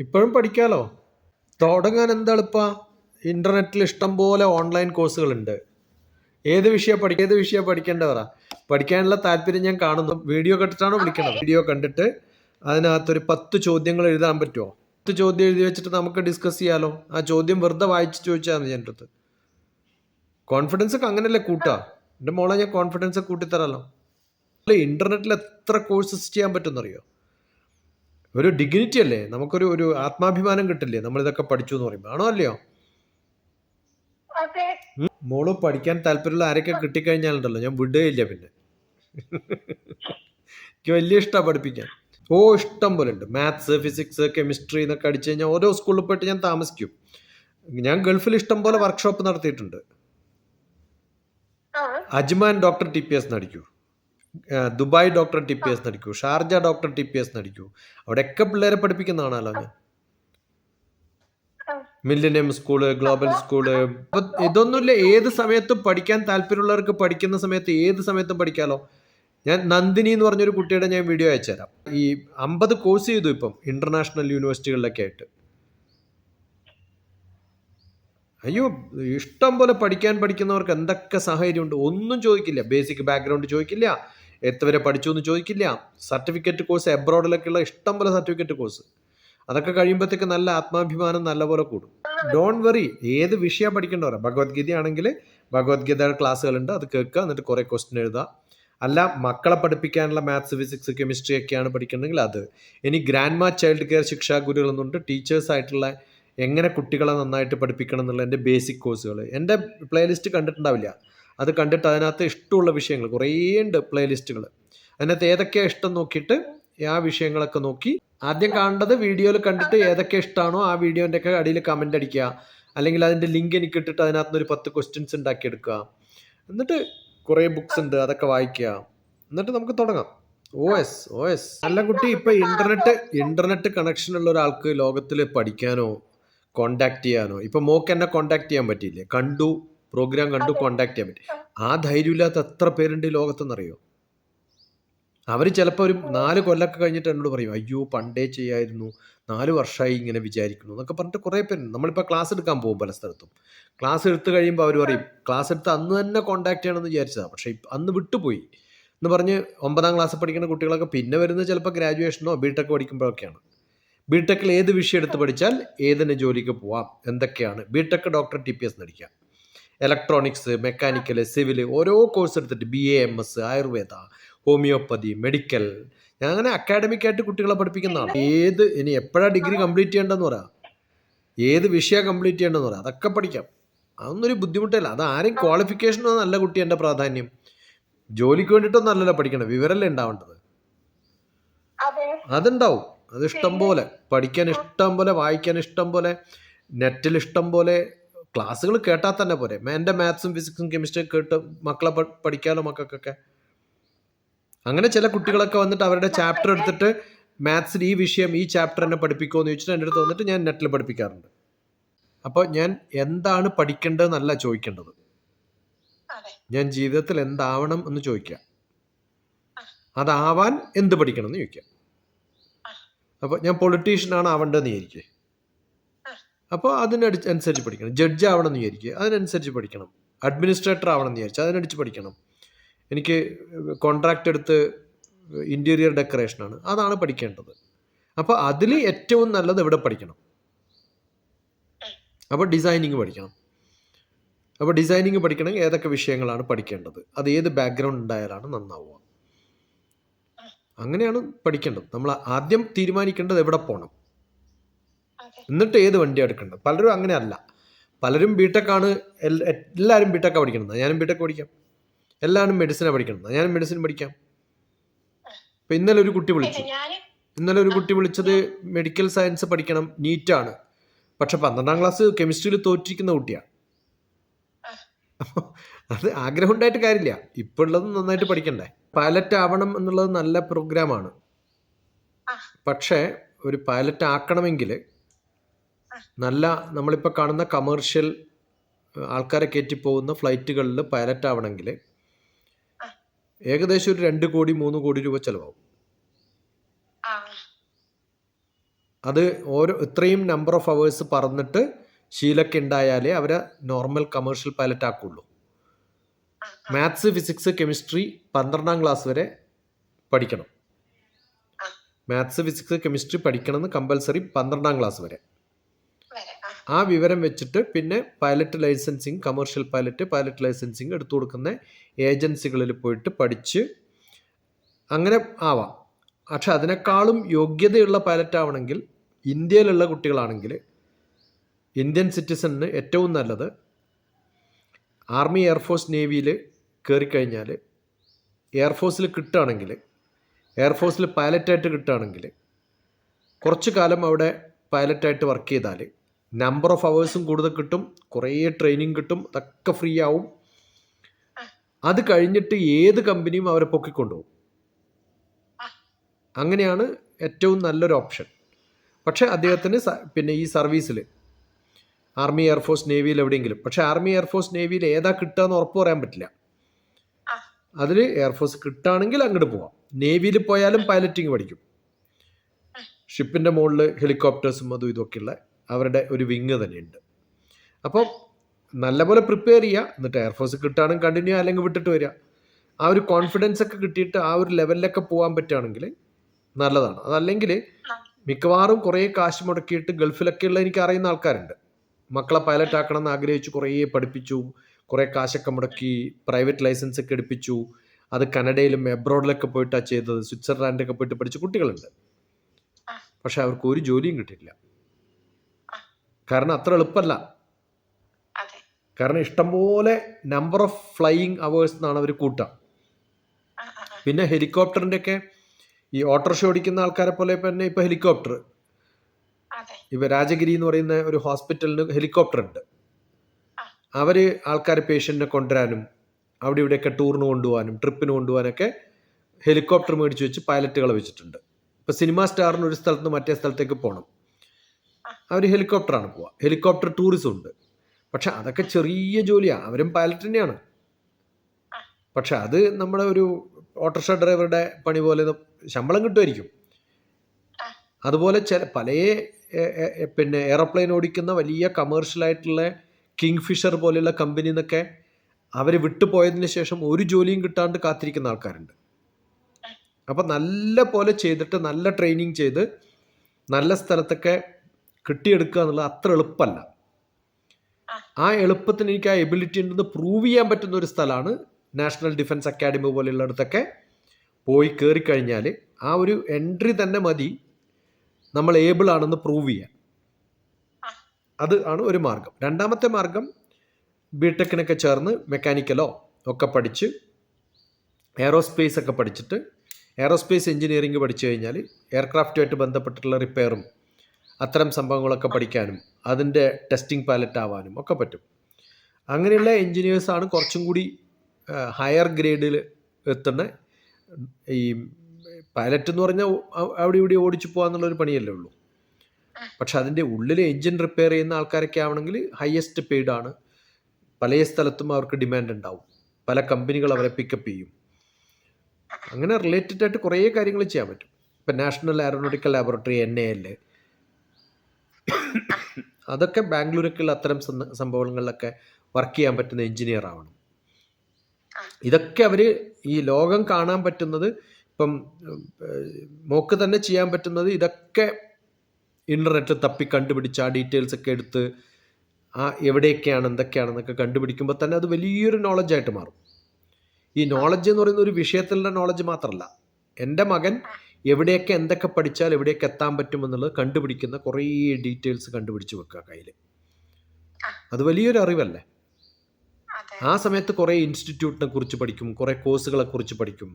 ഇപ്പോഴും പഠിക്കാലോ? തുടങ്ങാൻ എന്താ എളുപ്പ? ഇന്റർനെറ്റിൽ ഇഷ്ടം പോലെ ഓൺലൈൻ കോഴ്സുകൾ ഉണ്ട് ഏത് വിഷയം പഠി ഏത് വിഷയം പഠിക്കേണ്ട പറ. പഠിക്കാനുള്ള താല്പര്യം ഞാൻ കാണുന്നു. വീഡിയോ കണ്ടിട്ടാണ് വിളിക്കുന്നത് വീഡിയോ കണ്ടിട്ട് അതിനകത്തൊരു പത്ത് ചോദ്യങ്ങൾ എഴുതാൻ പറ്റുമോ പത്ത് ചോദ്യം എഴുതി വെച്ചിട്ട് നമുക്ക് ഡിസ്കസ് ചെയ്യാലോ? ആ ചോദ്യം വെറുതെ വായിച്ച് ചോദിച്ചാൽ മതി എന്റെ അടുത്ത്. കോൺഫിഡൻസ് ഒക്കെ അങ്ങനെയല്ലേ കൂട്ടുക എന്റെ മോളെ ഞാൻ കോൺഫിഡൻസ് കൂട്ടിത്തരാലോ. അല്ല ഇന്റർനെറ്റിൽ എത്ര കോഴ്സസ് ചെയ്യാൻ പറ്റുമെന്നറിയോ? ഒരു ഡിഗ്നിറ്റി അല്ലേ? നമുക്കൊരു ഒരു ആത്മാഭിമാനം കിട്ടില്ലേ? നമ്മൾ ഇതൊക്കെ പഠിച്ചു എന്ന് പറയുമ്പോൾ ആണോ അല്ലയോ? മോൾ പഠിക്കാൻ താല്പര്യമുള്ള ആരൊക്കെ കിട്ടിക്കഴിഞ്ഞാലുണ്ടല്ലോ. ഞാൻ വിടുകയില്ല പിന്നെ. എനിക്ക് വലിയ ഇഷ്ടമാണ് പഠിപ്പിക്കാൻ. ഓ ഇഷ്ടം പോലെ ഉണ്ട്. മാത്സ് ഫിസിക്സ് കെമിസ്ട്രി എന്നൊക്കെ അടിച്ചു കഴിഞ്ഞാൽ ഓരോ സ്കൂളിൽ പോയിട്ട് ഞാൻ താമസിക്കും. ഞാൻ ഗൾഫിൽ ഇഷ്ടം പോലെ വർക്ക്ഷോപ്പ് നടത്തിയിട്ടുണ്ട്. Ajman doctor T P S നടിക്കൂ Dubai doctor T P S നടിക്കൂ Sharjah doctor T P S നടിക്കൂ. അവിടെയൊക്കെ പിള്ളേരെ പഠിപ്പിക്കുന്നതാണല്ലോ ഞാൻ. മില്ലിനിയം സ്കൂൾ ഗ്ലോബൽ സ്കൂൾ ഇപ്പൊ ഇതൊന്നുമില്ല ഏത് സമയത്തും പഠിക്കാൻ താല്പര്യമുള്ളവർക്ക് പഠിക്കുന്ന സമയത്ത് ഏത് സമയത്തും പഠിക്കാലോ. ഞാൻ നന്ദിനി എന്ന് പറഞ്ഞൊരു കുട്ടിയുടെ ഞാൻ വീഡിയോ അയച്ചുതരാം ഈ അമ്പത് കോഴ്സ് ചെയ്തു ഇപ്പം ഇന്റർനാഷണൽ യൂണിവേഴ്സിറ്റികളിലൊക്കെ ആയിട്ട്. അയ്യോ ഇഷ്ടം പോലെ പഠിക്കാൻ പഠിക്കുന്നവർക്ക് എന്തൊക്കെ സാഹചര്യമുണ്ട്? ഒന്നും ചോദിക്കില്ല. ബേസിക് ബാക്ക്ഗ്രൗണ്ട് ചോദിക്കില്ല. എത്ര വരെ പഠിച്ചു എന്ന് ചോദിക്കില്ല. സർട്ടിഫിക്കറ്റ് കോഴ്സ് എബ്രോഡിലൊക്കെയുള്ള ഇഷ്ടം പോലെ സർട്ടിഫിക്കറ്റ് കോഴ്സ്. അതൊക്കെ കഴിയുമ്പോഴത്തേക്ക് നല്ല ആത്മാഭിമാനം നല്ലപോലെ കൂടും. ഡോണ്ട് വെറി ഏത് വിഷയം പഠിക്കേണ്ടവരാ ഭഗവത്ഗീത ആണെങ്കിൽ ഭഗവത്ഗീതയുടെ ക്ലാസ്സുകളുണ്ട്. അത് കേൾക്കുക. എന്നിട്ട് കുറേ ക്വസ്റ്റ്യൻ എഴുതുക. അല്ല മക്കളെ പഠിപ്പിക്കാനുള്ള മാത്സ് ഫിസിക്സ് കെമിസ്ട്രി ഒക്കെയാണ് പഠിക്കണമെങ്കിൽ അത്. ഇനി ഗ്രാൻഡ് മാ ചൈൽഡ് കെയർ ശിക്ഷാ ഗുരുകൾ എന്നുണ്ട്. ടീച്ചേഴ്സ് ആയിട്ടുള്ള എങ്ങനെ കുട്ടികളെ നന്നായിട്ട് പഠിപ്പിക്കണം എന്നുള്ള എന്റെ ബേസിക് കോഴ്സുകൾ എന്റെ പ്ലേലിസ്റ്റ് കണ്ടിട്ടുണ്ടാവില്ല. അത് കണ്ടിട്ട് അതിനകത്ത് ഇഷ്ടമുള്ള വിഷയങ്ങൾ കുറേ ഉണ്ട് പ്ലേലിസ്റ്റുകൾ അതിനകത്ത് ഏതൊക്കെയാണ് ഇഷ്ടം നോക്കിയിട്ട് ആ വിഷയങ്ങളൊക്കെ നോക്കി. ആദ്യം കാണേണ്ടത് വീഡിയോയിൽ കണ്ടിട്ട് ഏതൊക്കെ ഇഷ്ടമാണോ ആ വീഡിയോന്റെ ഒക്കെ അടിയിൽ കമന്റ് അടിക്കുക. അല്ലെങ്കിൽ അതിന്റെ ലിങ്ക് എനിക്ക് ഇട്ടിട്ട് അതിനകത്ത് ഒരു പത്ത് ക്വസ്റ്റ്യൻസ് ഉണ്ടാക്കിയെടുക്കുക എന്നിട്ട് കുറേ ബുക്സ് ഉണ്ട് അതൊക്കെ വായിക്കുക. എന്നിട്ട് നമുക്ക് തുടങ്ങാം. ഓ എസ് ഓ എസ് നല്ല കുട്ടി ഇപ്പം ഇന്റർനെറ്റ് ഇന്റർനെറ്റ് കണക്ഷൻ ഉള്ള ഒരാൾക്ക് ലോകത്തിൽ പഠിക്കാനോ കോണ്ടാക്ട് ചെയ്യാനോ ഇപ്പം മോക്ക് എന്നെ കോണ്ടാക്ട് ചെയ്യാൻ പറ്റിയില്ലേ? കണ്ടു പ്രോഗ്രാം കണ്ടു കോണ്ടാക്ട് ചെയ്യാൻ പറ്റി. ആ ധൈര്യമില്ലാത്ത എത്ര പേരുണ്ട് ഈ ലോകത്തെന്നറിയോ? അവർ ചിലപ്പോൾ ഒരു നാല് കൊല്ലമൊക്കെ കഴിഞ്ഞിട്ട് എന്നോട് പറയും അയ്യോ പണ്ടേ ചെയ്യായിരുന്നു നാല് വർഷമായി ഇങ്ങനെ വിചാരിക്കുന്നു എന്നൊക്കെ പറഞ്ഞിട്ട് കുറേ പേരുണ്ട്. നമ്മളിപ്പോൾ ക്ലാസ് എടുക്കാൻ പോകും പല സ്ഥലത്തും. ക്ലാസ് എടുത്തു കഴിയുമ്പോൾ അവർ പറയും ക്ലാസ് എടുത്ത് അന്ന് തന്നെ കോണ്ടാക്ട് ചെയ്യണമെന്ന് വിചാരിച്ചതാണ് പക്ഷേ അന്ന് വിട്ടുപോയി എന്ന് പറഞ്ഞ് ഒമ്പതാം ക്ലാസ് പഠിക്കുന്ന കുട്ടികളൊക്കെ പിന്നെ വരുന്നത് ചിലപ്പോൾ ഗ്രാജുവേഷനോ ബി ടെക് പഠിക്കുമ്പോഴൊക്കെയാണ്. ബി ടെക്കിൽ ഏത് വിഷയം എടുത്ത് പഠിച്ചാൽ ഏതിന് ജോലിക്ക് പോവാം. എന്തൊക്കെയാണ്? B tech doctor T P S നടിക്കാം electronics mechanical civil ഓരോ കോഴ്സ് എടുത്തിട്ട് B A M S Ayurveda homeopathy medical ഞാൻ അങ്ങനെ അക്കാഡമിക് ആയിട്ട് കുട്ടികളെ പഠിപ്പിക്കുന്നതാണ്. ഏത് ഇനി എപ്പോഴാണ് ഡിഗ്രി കംപ്ലീറ്റ് ചെയ്യേണ്ടതെന്ന് പറയാം? ഏത് വിഷയം കംപ്ലീറ്റ് ചെയ്യേണ്ടതെന്ന് പറയാം? അതൊക്കെ പഠിക്കാം. അതൊന്നും ഒരു ബുദ്ധിമുട്ടില്ല. അത് ആരും ക്വാളിഫിക്കേഷനോ നല്ല കുട്ടി എന്റെ പ്രാധാന്യം. ജോലിക്ക് വേണ്ടിയിട്ടൊന്നും അല്ലല്ലോ പഠിക്കണം. വിവരമല്ലേ ഉണ്ടാവേണ്ടത്. അതെ. അതുണ്ടാവും. അത് ഇഷ്ടം പോലെ. പഠിക്കാൻ ഇഷ്ടം പോലെ വായിക്കാൻ ഇഷ്ടം പോലെ നെറ്റിൽ ഇഷ്ടം പോലെ ക്ലാസ്സുകൾ കേട്ടാൽ തന്നെ പോരെ. എന്റെ മാത്സും ഫിസിക്സും കെമിസ്ട്രിയും കേട്ട് മക്കളെ പഠി- പഠിക്കാലോ മക്കൾക്കൊക്കെ. അങ്ങനെ ചില കുട്ടികളൊക്കെ വന്നിട്ട് അവരുടെ ചാപ്റ്റർ എടുത്തിട്ട് മാത്സിൽ ഈ വിഷയം ഈ ചാപ്റ്റർ എന്നെ പഠിപ്പിക്കുമോ എന്ന് ചോദിച്ചിട്ട് എന്റെ അടുത്ത് വന്നിട്ട് ഞാൻ നെറ്റിൽ പഠിപ്പിക്കാറുണ്ട്. അപ്പോൾ ഞാൻ എന്താണ് പഠിക്കേണ്ടതെന്നല്ല ചോദിക്കേണ്ടത്. ഞാൻ ജീവിതത്തിൽ എന്താവണം എന്ന് ചോദിക്കാം അതാവാൻ എന്ത് പഠിക്കണം എന്ന് ചോദിക്കാം അപ്പോൾ ഞാൻ പൊളിറ്റീഷ്യനാണ് ആവേണ്ടതെന്ന് വിചാരിക്കുക. അപ്പോൾ അതിനടി അനുസരിച്ച് പഠിക്കണം. ജഡ്ജ് ആവണം എന്ന് വിചാരിക്കുക. അതിനനുസരിച്ച് പഠിക്കണം. അഡ്മിനിസ്ട്രേറ്റർ ആവണം എന്ന് വിചാരിച്ചാൽ അതിനടിച്ച് പഠിക്കണം. എനിക്ക് കോൺട്രാക്റ്റ് എടുത്ത് ഇന്റീരിയർ ഡെക്കറേഷനാണ് അതാണ് പഠിക്കേണ്ടത്. അപ്പോൾ അതിൽ ഏറ്റവും നല്ലത് എവിടെ പഠിക്കണം. അപ്പോൾ ഡിസൈനിങ് പഠിക്കണം. അപ്പോൾ ഡിസൈനിങ് പഠിക്കണമെങ്കിൽ ഏതൊക്കെ വിഷയങ്ങളാണ് പഠിക്കേണ്ടത്? അത് ഏത് ബാക്ക്ഗ്രൗണ്ട് ഉണ്ടായാലാണ് നന്നാവുക. അങ്ങനെയാണ് പഠിക്കേണ്ടത്. നമ്മൾ ആദ്യം തീരുമാനിക്കേണ്ടത് എവിടെ പോകണം എന്നിട്ട് ഏത് വണ്ടി എടുക്കേണ്ടത്? പലരും അങ്ങനെ അല്ല പലരും ബിടെക്കാണ് എല്ലാവരും ബിടെക്കാണ് പഠിക്കുന്നത്. ഞാനും ബിടെക് പഠിക്കാം. എല്ലാവരും മെഡിസിനാണ് പഠിക്കുന്നത്. ഞാനും മെഡിസിൻ പഠിക്കാം. ഇപ്പം ഇന്നലെ ഒരു കുട്ടി വിളിച്ചു. ഇന്നലെ ഒരു കുട്ടി വിളിച്ചത് മെഡിക്കൽ സയൻസ് പഠിക്കണം. നീറ്റാണ് പക്ഷെ പന്ത്രണ്ടാം ക്ലാസ് കെമിസ്ട്രിയിൽ തോറ്റിരിക്കുന്ന കുട്ടിയാണ് അത് ആഗ്രഹം ഉണ്ടായിട്ട് കാര്യമില്ല. ഇപ്പോൾ ഉള്ളത് നന്നായിട്ട് പഠിക്കണ്ടേ? പൈലറ്റ് ആവണം എന്നുള്ളത് നല്ല പ്രോഗ്രാമാണ് ആണ്. പക്ഷേ ഒരു പൈലറ്റ് ആക്കണമെങ്കിൽ നല്ല നമ്മളിപ്പോൾ കാണുന്ന കമേർഷ്യൽ ആൾക്കാരെ കയറ്റി പോകുന്ന ഫ്ലൈറ്റുകളിൽ പൈലറ്റ് ആവണമെങ്കിൽ ഏകദേശം ഒരു രണ്ട് കോടി മൂന്ന് കോടി രൂപ ചിലവാകും. അത് ഓരോ ഇത്രയും നമ്പർ ഓഫ് അവേഴ്സ് പറന്നിട്ട് ശീലൊക്കെ ഉണ്ടായാലേ അവരെ നോർമൽ കമേർഷ്യൽ പൈലറ്റ് ആക്കുള്ളൂ. മാത്സ് ഫിസിക്സ് കെമിസ്ട്രി പന്ത്രണ്ടാം ക്ലാസ് വരെ പഠിക്കണം. മാത്സ് ഫിസിക്സ് കെമിസ്ട്രി പഠിക്കണമെന്ന് കമ്പൽസറി പന്ത്രണ്ടാം ക്ലാസ് വരെ. ആ വിവരം വെച്ചിട്ട് പിന്നെ pilot licensing commercial pilot pilot licensing എടുത്തു കൊടുക്കുന്ന ഏജൻസികളിൽ പോയിട്ട് പഠിച്ച് അങ്ങനെ ആവാം. പക്ഷെ അതിനേക്കാളും യോഗ്യതയുള്ള പൈലറ്റ് ആവണമെങ്കിൽ ഇന്ത്യയിലുള്ള കുട്ടികളാണെങ്കിൽ ഇന്ത്യൻ സിറ്റിസണിന് ഏറ്റവും നല്ലത് ആർമി എയർഫോഴ്സ് നേവിയിൽ കയറിക്കഴിഞ്ഞാൽ എയർഫോഴ്സിൽ കിട്ടുകയാണെങ്കിൽ എയർഫോഴ്സിൽ പൈലറ്റായിട്ട് കിട്ടുകയാണെങ്കിൽ കുറച്ച് കാലം അവിടെ പൈലറ്റായിട്ട് വർക്ക് ചെയ്താൽ നമ്പർ ഓഫ് അവേഴ്സും കൂടുതൽ കിട്ടും കുറേ ട്രെയിനിങ് കിട്ടും അതൊക്കെ ഫ്രീ ആവും. അത് കഴിഞ്ഞിട്ട് ഏത് കമ്പനിയും അവരെ പൊക്കിക്കൊണ്ടുപോകും. അങ്ങനെയാണ് ഏറ്റവും നല്ലൊരു ഓപ്ഷൻ പക്ഷേ അദ്ദേഹത്തിന് പിന്നെ ഈ സർവീസിൽ ആർമി എയർഫോഴ്സ് നേവിയിൽ എവിടെയെങ്കിലും. പക്ഷേ ആർമി എയർഫോഴ്സ് നേവിയിൽ ഏതാ കിട്ടുക എന്ന് ഉറപ്പ് പറയാൻ പറ്റില്ല. അതിൽ എയർഫോഴ്സ് കിട്ടുകയാണെങ്കിൽ അങ്ങോട്ട് പോവാം. നേവിയിൽ പോയാലും പൈലറ്റിങ് പഠിക്കും. ഷിപ്പിന്റെ മുകളിൽ ഹെലികോപ്റ്റേഴ്സും അതും ഇതൊക്കെയുള്ള അവരുടെ ഒരു വിങ് തന്നെയുണ്ട്. അപ്പോൾ നല്ലപോലെ പ്രിപ്പയർ ചെയ്യുക എന്നിട്ട് എയർഫോഴ്സ് കിട്ടുകയാണെങ്കിൽ കണ്ടിന്യൂ അല്ലെങ്കിൽ വിട്ടിട്ട് വരിക ആ ഒരു കോൺഫിഡൻസ് ഒക്കെ കിട്ടിയിട്ട് ആ ഒരു ലെവലിലൊക്കെ പോകാൻ പറ്റുകയാണെങ്കിൽ നല്ലതാണ്. അതല്ലെങ്കിൽ മിക്കവാറും കുറേ കാശ് മുടക്കിയിട്ട് ഗൾഫിലൊക്കെയുള്ള എനിക്ക് അറിയുന്ന ആൾക്കാരുണ്ട്. മക്കളെ പൈലറ്റ് ആക്കണം എന്ന് ആഗ്രഹിച്ചു കുറേ പഠിപ്പിച്ചു. കുറേ കാശൊക്കെ മുടക്കി പ്രൈവറ്റ് ലൈസൻസ് ഒക്കെ എടുപ്പിച്ചു. അത് കനഡയിലും എബ്രോഡിലൊക്കെ പോയിട്ടാണ് ചെയ്തത്. സ്വിറ്റ്സർലാൻഡിലൊക്കെ പോയിട്ട് പഠിച്ച കുട്ടികളുണ്ട്. പക്ഷെ അവർക്ക് ഒരു ജോലിയും കിട്ടിയില്ല ആ. കാരണം അത്ര എളുപ്പമല്ല. കാരണം ഇഷ്ടംപോലെ നമ്പർ ഓഫ് ഫ്ലൈയിങ് അവേഴ്സ് എന്നാണ് അവർ കൂട്ടുക. പിന്നെ ഹെലികോപ്റ്ററിന്റെ ഒക്കെ ഈ ഓട്ടോറിക്ഷ ഓടിക്കുന്ന ആൾക്കാരെ പോലെ തന്നെ ഇപ്പോൾ ഹെലികോപ്റ്റർ. ഇപ്പൊ രാജഗിരി എന്ന് പറയുന്ന ഒരു ഹോസ്പിറ്റലിന് ഹെലികോപ്റ്റർ ഉണ്ട്. അവർ ആൾക്കാരെ പേഷ്യന്റിനെ കൊണ്ടുവരാനും അവിടെ ഇവിടെയൊക്കെ ടൂറിന് കൊണ്ടുപോകാനും ട്രിപ്പിന് കൊണ്ടുപോകാനൊക്കെ ഹെലികോപ്റ്റർ മേടിച്ച് വെച്ച് പൈലറ്റുകളെ വെച്ചിട്ടുണ്ട്. ഇപ്പൊ സിനിമാ സ്റ്റാറിന് ഒരു സ്ഥലത്ത് നിന്ന് മറ്റേ സ്ഥലത്തേക്ക് പോകണം. അവർ ഹെലികോപ്റ്ററാണ് പോവുക. ഹെലികോപ്റ്റർ ടൂറിസം ഉണ്ട്. പക്ഷെ അതൊക്കെ ചെറിയ ജോലിയാണ് അവരും പൈലറ്റ് തന്നെയാണ്. പക്ഷെ അത് നമ്മുടെ ഒരു ഓട്ടോറിക്ഷ ഡ്രൈവറുടെ പണി പോലെ ശമ്പളം കിട്ടുമായിരിക്കും. അതുപോലെ ചില പല പിന്നെ എയർപ്ലെയിൻ ഓടിക്കുന്ന വലിയ കമേഴ്ഷ്യൽ ആയിട്ടുള്ള കിങ് ഫിഷർ പോലെയുള്ള കമ്പനിയിൽ നിന്നൊക്കെ അവർ വിട്ടുപോയതിന് ശേഷം ഒരു ജോലിയും കിട്ടാണ്ട് കാത്തിരിക്കുന്ന ആൾക്കാരുണ്ട്. അപ്പം നല്ല പോലെ ചെയ്തിട്ട് നല്ല ട്രെയിനിങ് ചെയ്ത് നല്ല സ്ഥലത്തൊക്കെ കിട്ടിയെടുക്കുക എന്നുള്ളത് അത്ര എളുപ്പമല്ല ആ. എളുപ്പത്തിന് എനിക്ക് ആ എബിലിറ്റി ഉണ്ടെന്ന് പ്രൂവ് ചെയ്യാൻ പറ്റുന്ന ഒരു സ്ഥലമാണ് നാഷണൽ ഡിഫൻസ് അക്കാഡമി പോലെയുള്ളിടത്തൊക്കെ പോയി കയറി കഴിഞ്ഞാൽ ആ ഒരു എൻട്രി തന്നെ മതി നമ്മൾ ഏബിൾ ആണെന്ന് പ്രൂവ് ചെയ്യാൻ. അത് ആണ് ഒരു മാർഗം രണ്ടാമത്തെ മാർഗം ബി ടെക്കിനൊക്കെ ചേർന്ന് മെക്കാനിക്കലോ ഒക്കെ പഠിച്ച് എയറോസ്പേസ് ഒക്കെ പഠിച്ചിട്ട് എയറോസ്പേസ് എഞ്ചിനീയറിംഗ് പഠിച്ചു കഴിഞ്ഞാൽ എയർക്രാഫ്റ്റുമായിട്ട് ബന്ധപ്പെട്ടിട്ടുള്ള റിപ്പയറും അത്തരം സംഭവങ്ങളൊക്കെ പഠിക്കാനും അതിന്റെ ടെസ്റ്റിംഗ് പാലറ്റ് ആവാനും ഒക്കെ പറ്റും. അങ്ങനെയുള്ള എൻജിനീയേഴ്സാണ് കുറച്ചും കൂടി ഹയർ ഗ്രേഡിൽ എത്തുന്ന ഈ പൈലറ്റ് എന്ന് പറഞ്ഞാൽ അവിടെ ഇവിടെ ഓടിച്ചു പോകാന്നുള്ളൊരു പണിയല്ലേ ഉള്ളൂ. പക്ഷെ അതിന്റെ ഉള്ളിൽ എൻജിൻ റിപ്പയർ ചെയ്യുന്ന ആൾക്കാരൊക്കെ ആവണമെങ്കിൽ ഹയസ്റ്റ് പെയ്ഡ് ആണ്. പല സ്ഥലത്തും അവർക്ക് ഡിമാൻഡ് ഉണ്ടാവും. പല കമ്പനികൾ അവരെ പിക്കപ്പ് ചെയ്യും. അങ്ങനെ റിലേറ്റഡ് ആയിട്ട് കുറേ കാര്യങ്ങൾ ചെയ്യാൻ പറ്റും. ഇപ്പം national aeronautical laboratory N A L അതൊക്കെ ബാംഗ്ലൂരൊക്കെയുള്ള അത്തരം സംഭവങ്ങളിലൊക്കെ വർക്ക് ചെയ്യാൻ പറ്റുന്ന എഞ്ചിനീയർ ആവണം. ഇതൊക്കെ അവർ ഈ ലോകം കാണാൻ പറ്റുന്നത് ഇപ്പം മോക്ക് തന്നെ ചെയ്യാൻ പറ്റുന്നത് ഇതൊക്കെ ഇന്റർനെറ്റ് തപ്പി കണ്ടുപിടിച്ച് ആ ഡീറ്റെയിൽസ് ഒക്കെ എടുത്ത് ആ എവിടെയൊക്കെയാണ് എന്തൊക്കെയാണെന്നൊക്കെ കണ്ടുപിടിക്കുമ്പോൾ തന്നെ അത് വലിയൊരു നോളജായിട്ട് മാറും. ഈ നോളജ് എന്ന് പറയുന്ന ഒരു വിഷയത്തിലുള്ള നോളജ് മാത്രമല്ല എന്റെ മകൻ എവിടെയൊക്കെ എന്തൊക്കെ പഠിച്ചാൽ എവിടെയൊക്കെ എത്താൻ പറ്റുമെന്നുള്ളത് കണ്ടുപിടിക്കുന്ന കുറേ ഡീറ്റെയിൽസ് കണ്ടുപിടിച്ച് വെക്കുക കയ്യിൽ അത് വലിയൊരു അറിവല്ലേ? ആ സമയത്ത് കുറേ ഇൻസ്റ്റിറ്റ്യൂട്ടിനെ കുറിച്ച് പഠിക്കും കുറേ കോഴ്സുകളെ കുറിച്ച് പഠിക്കും.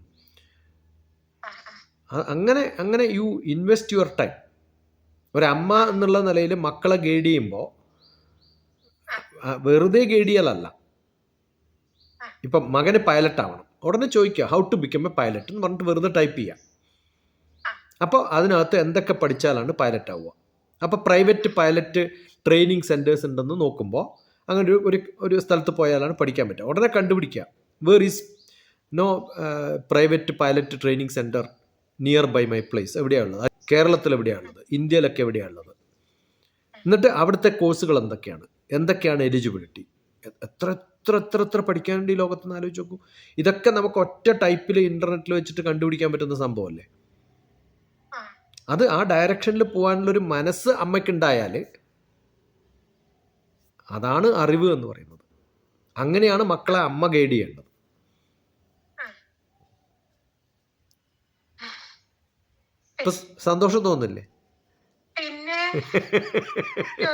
അങ്ങനെ അങ്ങനെ യു ഇൻവെസ്റ്റ് യുവർ ടൈം ഒരമ്മ എന്നുള്ള നിലയിൽ മക്കളെ ഗൈഡ് ചെയ്യുമ്പോൾ വെറുതെ ഗൈഡ് ചെയ്യലല്ല. ഇപ്പം മകന് പൈലറ്റ് ആവണം. ഉടനെ ചോദിക്കുക how to become a pilot എന്ന് പറഞ്ഞിട്ട് വെറുതെ ടൈപ്പ് ചെയ്യുക അപ്പോൾ അതിനകത്ത് എന്തൊക്കെ പഠിച്ചാലാണ് പൈലറ്റ് ആവുക. അപ്പോൾ പ്രൈവറ്റ് പൈലറ്റ് ട്രെയിനിങ് സെന്റേഴ്സ് ഉണ്ടെന്ന് നോക്കുമ്പോൾ അങ്ങനെ ഒരു ഒരു ഒരു സ്ഥലത്ത് പോയാലാണ് പഠിക്കാൻ പറ്റുക. ഉടനെ കണ്ടുപിടിക്കുക. Where is no private pilot training centre near by my place എവിടെയാണുള്ളത്? കേരളത്തിൽ എവിടെയാണുള്ളത്? ഇന്ത്യയിലൊക്കെ എവിടെയാണുള്ളത്? എന്നിട്ട് അവിടുത്തെ കോഴ്സുകൾ എന്തൊക്കെയാണ്? എന്തൊക്കെയാണ് എലിജിബിലിറ്റി എത്ര എത്ര എത്ര എത്ര പഠിക്കാനുണ്ട് ഈ ലോകത്ത് ആലോചിച്ച് നോക്കൂ. ഇതൊക്കെ നമുക്ക് ഒറ്റ ടൈപ്പിൽ ഇന്റർനെറ്റിൽ വെച്ചിട്ട് കണ്ടുപിടിക്കാൻ പറ്റുന്ന സംഭവമല്ലേ. അത് ആ ഡയറക്ഷനിൽ പോകാനുള്ളൊരു മനസ്സ് അമ്മയ്ക്കുണ്ടായാൽ അതാണ് അറിവ് എന്ന് പറയുന്നത്. അങ്ങനെയാണ് മക്കളെ അമ്മ ഗൈഡ് ചെയ്യേണ്ടത്. ഇപ്പൊ സന്തോഷം തോന്നില്ലേ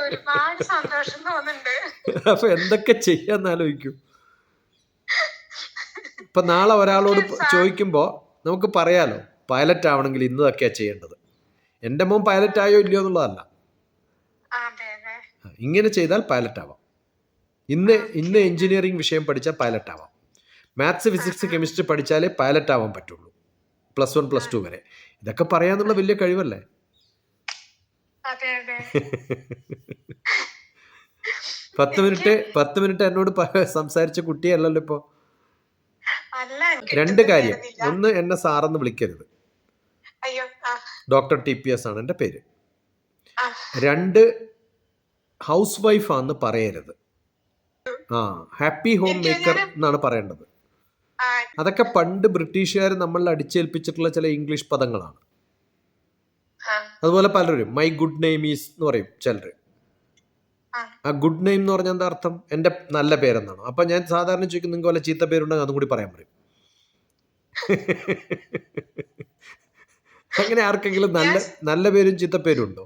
ഒരുപാട് സന്തോഷം തോന്നുന്നുണ്ട്. അപ്പൊ എന്തൊക്കെ ചെയ്യാന്ന് ആലോചിക്കും ഇപ്പൊ നാളെ ഒരാളോട് ചോദിക്കുമ്പോ നമുക്ക് പറയാലോ പൈലറ്റ് ആവണമെങ്കിൽ ഇന്നതൊക്കെയാ ചെയ്യേണ്ടത്. എന്റെ മോൻ പൈലറ്റ് ആയോ ഇല്ലയോ എന്നുള്ളതല്ല. ഇങ്ങനെ ചെയ്താൽ പൈലറ്റ് ആവാം ഇന്ന് ഇന്ന് എഞ്ചിനീയറിംഗ് വിഷയം പഠിച്ചാൽ പൈലറ്റ് ആവാം മാത്സ് ഫിസിക്സ് കെമിസ്ട്രി പഠിച്ചാലേ പൈലറ്റ് ആവാൻ പറ്റുള്ളൂ. പ്ലസ് വൺ പ്ലസ് ടു വരെ. ഇതൊക്കെ പറയാന്നുള്ള വലിയ കഴിവല്ലേ? പത്ത് മിനിറ്റ് പത്ത് മിനിറ്റ് എന്നോട് സംസാരിച്ച കുട്ടിയല്ലല്ലോ ഇപ്പോ. രണ്ട്. കാര്യം. ഒന്ന് എന്നെ സാറെന്ന് വിളിക്കരുത്. ഡോക്ടർ ടി പി എസ് ആണ് എന്റെ പേര്. രണ്ട് ഹൗസ് വൈഫാന്ന് പറയരുത്. ആ ഹാപ്പി ഹോം മേക്കർ എന്നാണ് പറയേണ്ടത്. അതൊക്കെ പണ്ട് ബ്രിട്ടീഷുകാർ നമ്മൾ അടിച്ചേൽപ്പിച്ചിട്ടുള്ള ചില ഇംഗ്ലീഷ് പദങ്ങളാണ്. അതുപോലെ പലരും മൈ ഗുഡ് നെയിം ഈസ് എന്ന് പറയും ചിലർ ആ. ആ ഗുഡ് നെയിം എന്ന് പറഞ്ഞാൽ എന്താ അർത്ഥം? എന്റെ നല്ല പേരെന്നാണ്. അപ്പം ഞാൻ സാധാരണ ചോദിക്കും നിങ്ങൾക്ക് വല്ല ചീത്ത പേരുണ്ടെങ്കിൽ അതും കൂടി പറയാൻ പറയും. അങ്ങനെ ആർക്കെങ്കിലും നല്ല നല്ല പേരും ചീത്ത പേരും ഉണ്ടോ